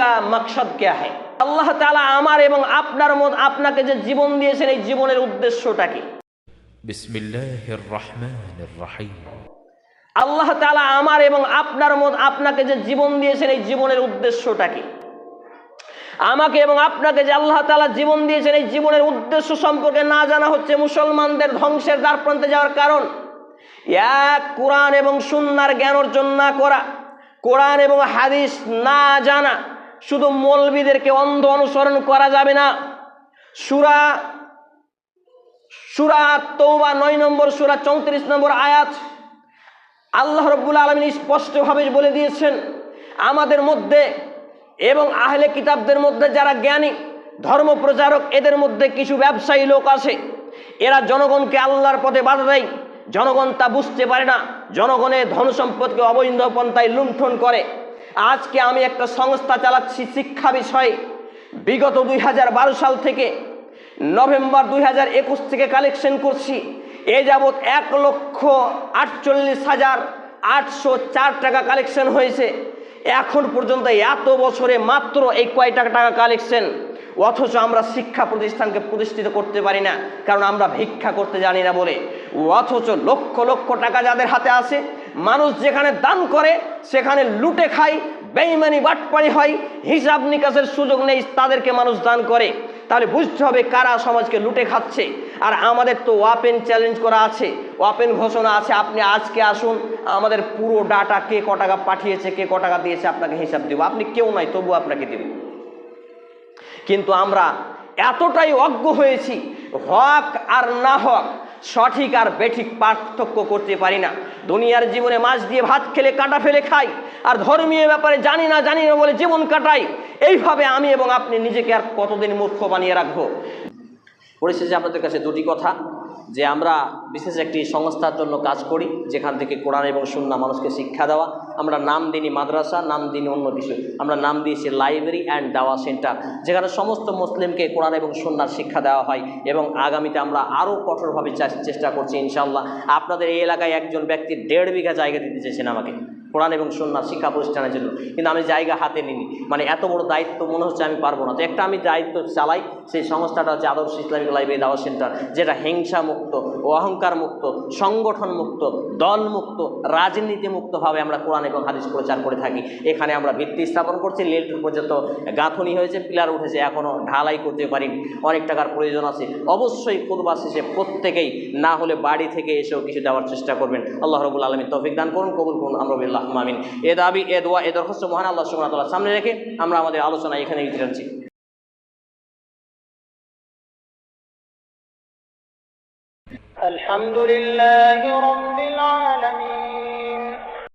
জীবিকা মকসদ কে है আল্লাহ তালা আমার এবং আপনার মত আপনাকে যে জীবন দিয়েছেন এই জীবনের উদ্দেশ্যটা কি? আল্লাহ তালা আমার এবং আপনার মত আপনাকে যে জীবন দিয়েছেন এই জীবনের উদ্দেশ্যটা কি? আমাকে এবং আপনাকে যে আল্লাহ তালা জীবন দিয়েছেন এই জীবনের উদ্দেশ্য সম্পর্কে না জানা হচ্ছে মুসলমানদের ধ্বংসের দ্বার প্রান্তে যাওয়ার কারণ। এক কোরআন এবং সুন্নার জ্ঞান অর্জন না করা কোরআন এবং হাদিস না জানা শুধু মৌলবিদেরকে অন্ধ অনুসরণ করা যাবে না। সুরা সুরা তৌবা নয় নম্বর, সুরা চৌত্রিশ নম্বর আয়াত আল্লাহ রব্বুল আলমিন স্পষ্টভাবে বলে দিয়েছেন, আমাদের মধ্যে এবং আহলে কিতাবদের মধ্যে যারা জ্ঞানী, ধর্ম প্রচারক, এদের মধ্যে কিছু ব্যবসায়ী লোক আছে। এরা জনগণকে আল্লাহর পথে বাধা দেয়। জনগণ তা বুঝতে পারে না। জনগণের ধন সম্পদকে অবৈধ পন্থায় লুণ্ঠন করে। আজকে আমি একটা সংস্থা চালাচ্ছি শিক্ষা বিষয়ে। বিগত দুই হাজার বারো সাল থেকে নভেম্বর দুই হাজার একুশ থেকে কালেকশন করছি। এ যাবৎ এক লক্ষ আটচল্লিশ হাজার আটশো চার টাকা কালেকশন হয়েছে। এখন পর্যন্ত এত বছরে মাত্র এই কয় টাকা টাকা কালেকশন? অথচ আমরা শিক্ষা প্রতিষ্ঠানকে প্রতিষ্ঠিত করতে পারি না, কারণ আমরা ভিক্ষা করতে জানি না বলে। অথচ লক্ষ লক্ষ টাকা যাদের হাতে আসে মানুষ যেখানে দান করে, সেখানে লুটে খায়, বেইমানি বাটপাড়ি হয়, হিসাব নিকাশের সুযোগ নেই, তাদেরকে মানুষ দান করে। তাহলে বুঝতে হবে কারা সমাজকে লুটে খাচ্ছে। আর আমাদের তো ওয়াপেন চ্যালেঞ্জ করা আছে, ওয়াপেন ঘোষণা আছে, আপনি আজকে আসুন, আমাদের পুরো ডাটা কে ক টাকা পাঠিয়েছে, কে ক টাকা দিয়েছে, আপনাকে হিসাব দেবো। আপনি কেউ নাই তবু আপনাকে দেব। কিন্তু আমরা এতটাই অজ্ঞ হয়েছি, হক আর না হক, সঠিক আর বেঠিক পার্থক্য করতে পারি না। দুনিয়ার জীবনে মাছ দিয়ে ভাত খেলে কাটা ফেলে খাই, আর ধর্মীয় ব্যাপারে জানি না জানি না বলে জীবন কাটাই, এইভাবে আমি এবং আপনি নিজেকে আর কতদিন মূর্খ বানিয়ে রাখব? পরিশেষে আপনাদের কাছে দুটি কথা, যে আমরা বিশেষ একটি সংস্থার জন্য কাজ করি, যেখান থেকে কোরআন এবং সুন্না মানুষকে শিক্ষা দেওয়া। আমরা নাম দিইনি মাদ্রাসা, নাম দিইনি অন্য কিছু। আমরা নাম দিয়েছি লাইব্রেরি অ্যান্ড দাওয়া সেন্টার, যেখানে সমস্ত মুসলিমকে কোরআন এবং সুন্নার শিক্ষা দেওয়া হয় এবং আগামীতে আমরা আরও কঠোরভাবে চেষ্টা করছি ইনশাল্লাহ আপনাদের এই এলাকায় একজন ব্যক্তি দেড় বিঘা জায়গা দিতে চেয়েছেন আমাকে। কোরআন এবং সুন্নার শিক্ষা প্রতিষ্ঠানের জন্য। কিন্তু আমি জায়গা হাতে নিইনি। মানে এত বড় দায়িত্ব মনে হচ্ছে আমি পারব না। তো একটা আমি দায়িত্ব চালাই সেই সংস্থাটা হচ্ছে আদর্শ ইসলামিক লাইব্রেরি দাওয়া সেন্টার, যেটা হিংসা মুক্ত ও অহংকার মুক্ত সংগঠন মুক্ত দল মুক্ত রাজনীতি মুক্তভাবে আমরা কোরআন এবং হাদিস প্রচার করে থাকি। এখানে আমরা ভিত্তি স্থাপন করছি। লেট পর্যন্ত গাঁথনি হয়েছে, পিলার উঠেছে এখনও ঢালাই করতে পারিনি। অনেক টাকার প্রয়োজন আছে। অবশ্যই খুদবা শেষে প্রত্যেকেই না হলে বাড়ি থেকে এসেও কিছু দেওয়ার চেষ্টা করবেন। আল্লাহ রবুল আলমী তৌফিক দান করুন, কবুল করুন আমরবিল্লাহ মামিন এ দাবি এ দোয়া এ দরখাস্ত মহান আল্লাহ সুমতাল্লাহ সামনে রেখে আমরা আমাদের আলোচনা এখানে জানছি الحمد لله رب العالمين